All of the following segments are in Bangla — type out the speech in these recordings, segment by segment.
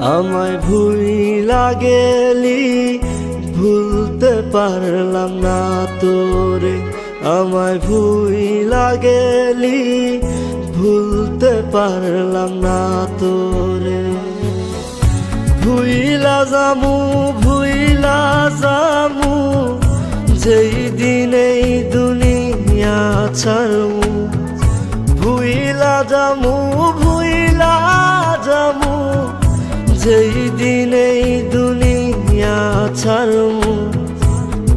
আমায় ভুই লাগেলি, ভুলতে পারলাম না তোরে। আমায় ভুই লাগেলি, ভুলতে পারলাম না তোরে। ভুইলা জামু ভুইলা জামু, যেই দিনেই দুনিয়া ছাড়মু ভুইলা জামু ভুইলা জামু যেই দিনেই দুনিয়া ছাড়মু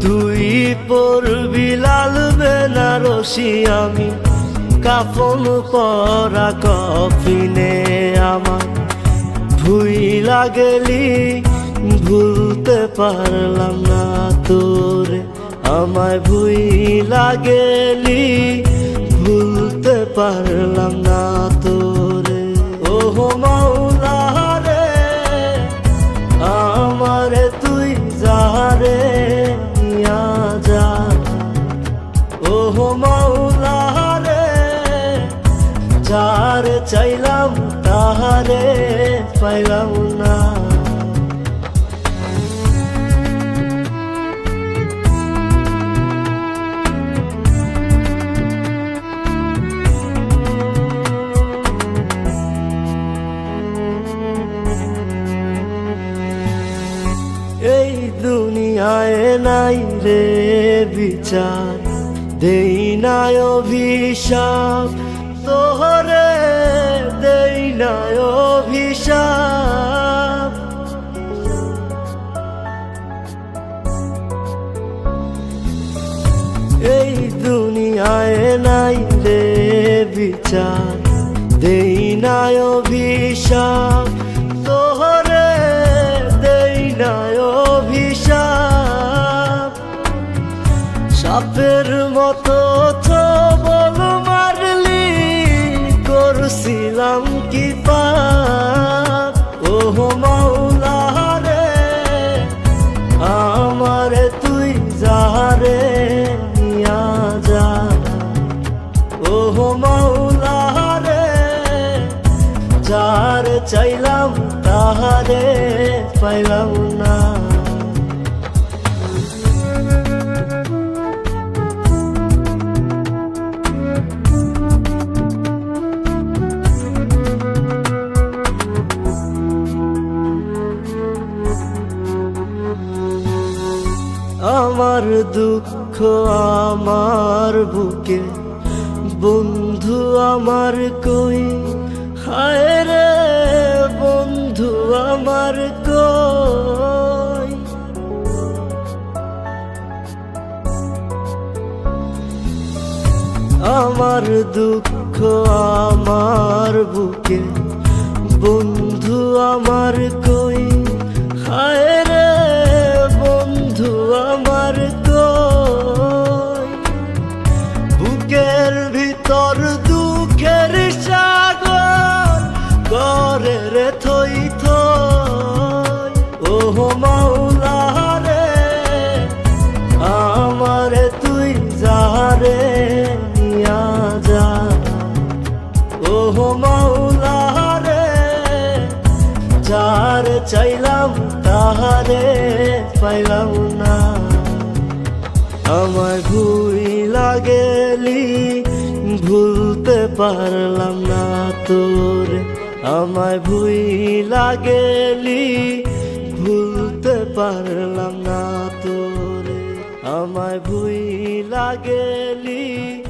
তুই পড়বি লাল বেনারসি, আমি কাফন পরা কফিনে আমার। ভুই লাগলি, ভুলতে পারলাম না তোরে। আমায় ভুই লাগলি, ভুলতে পারলাম না যার চাইলাম তাহারে পাইলাম না। দুনিয়ায় নাই রে বিচার দেই নাই অভিশাপ। তোহরে দেই নাই অভিশাপ। এই দুনিয়ায় নাই রে বিচার, দেই নাই অভিশাপ। তোহরে দেই নাই অভিশাপ। সাপের মতো বল করছিলাম কি পাপ আমার তুই যাহারে চাইলাম তাহারে পাইলাম আমার দুঃখ আমার বুকে। বন্ধু আমার কই? হায় রে, বন্ধু আমার কই? আমার দুঃখ আমার বুকে। বন্ধু আমার কই? হায় রে রে থই থই, ওহ মাওলা রে, আমারে তুই যারে নিয়া যা। ওহ মাওলা রে, যার চাইলাম তাহারে পাইলাম না। আমায় ভুই লাগেলি ভুলতে পারলাম না তোরে আমায় ভুই লাগেলি ভুলতে পারলাম না তোরে। আমায় ভুই লাগেলি